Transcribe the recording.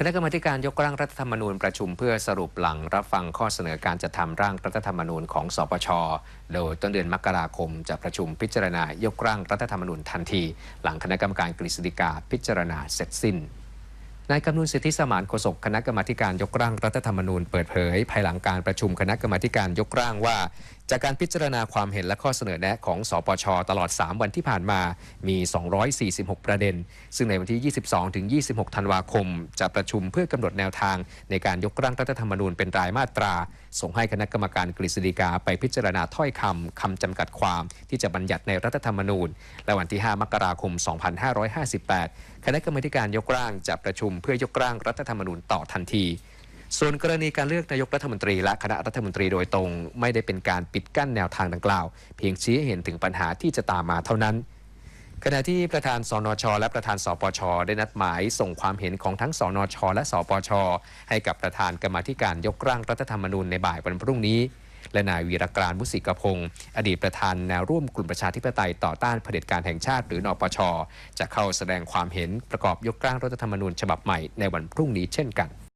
คณะกรรมการยกร่างรัฐธรรมนูญประชุมเพื่อสรุปหลังรับฟังข้อเสนอการจัดทำร่างรัฐธรรมนูญของสปช โดยต้นเดือนมกราคมจะประชุมพิจารณายกร่างรัฐธรรมนูญทันที หลังคณะกรรมการกฤษฎีกาพิจารณาเสร็จสิ้นนายกำนุนสิทธิสมานโฆษกคณะกรรมาการยกร่างรัฐธรรมนูญเปิดเผย ภายหลังการประชุมคณะกรรมาการยกร่างว่า จากการพิจารณาความเห็นและข้อเสนอแนะของสปช ตลอด 3 วันที่ผ่านมา มี 246 ประเด็น ซึ่งในวันที่ 22 ถึง 26 ธันวาคม จะประชุมเพื่อกำหนดแนวทาง ในการยกร่างรัฐธรรมนูญเป็นรายมาตรา ส่งให้คณะกรรมการกฤษฎีกาไปพิจารณาถ้อยคำคำจำกัดความ ที่จะบัญญัติในรัฐธรรมนูญ และวันที่ 5 มกราคม 2558 คณะกรรมการยกร่างจะประชุมเพื่อยกร่างรัฐธรรมนูญต่อทันที ส่วนกรณีการเลือกนายกรัฐมนตรี และคณะรัฐมนตรีโดยตรง ไม่ได้เป็นการปิดกั้นแนวทางดังกล่าว เพียงชี้ให้เห็นถึงปัญหาที่จะตามมาเท่านั้น ขณะที่ประธานสนช และประธานสปช ได้นัดหมายส่งความเห็นของทั้งสนช และสปช ให้กับประธานกรรมาธิการยกร่างรัฐธรรมนูญในบ่ายวันพรุ่งนี้และนายวีรกรานมุสิกพงศ์อดีตประธานแนวร่วมกลุ่มประชาธิปไตยต่อต้านเผด็จการแห่งชาติหรือนปช จะเข้าแสดงความเห็นประกอบยกร่างรัฐธรรมนูญฉบับใหม่ในวันพรุ่งนี้เช่นกัน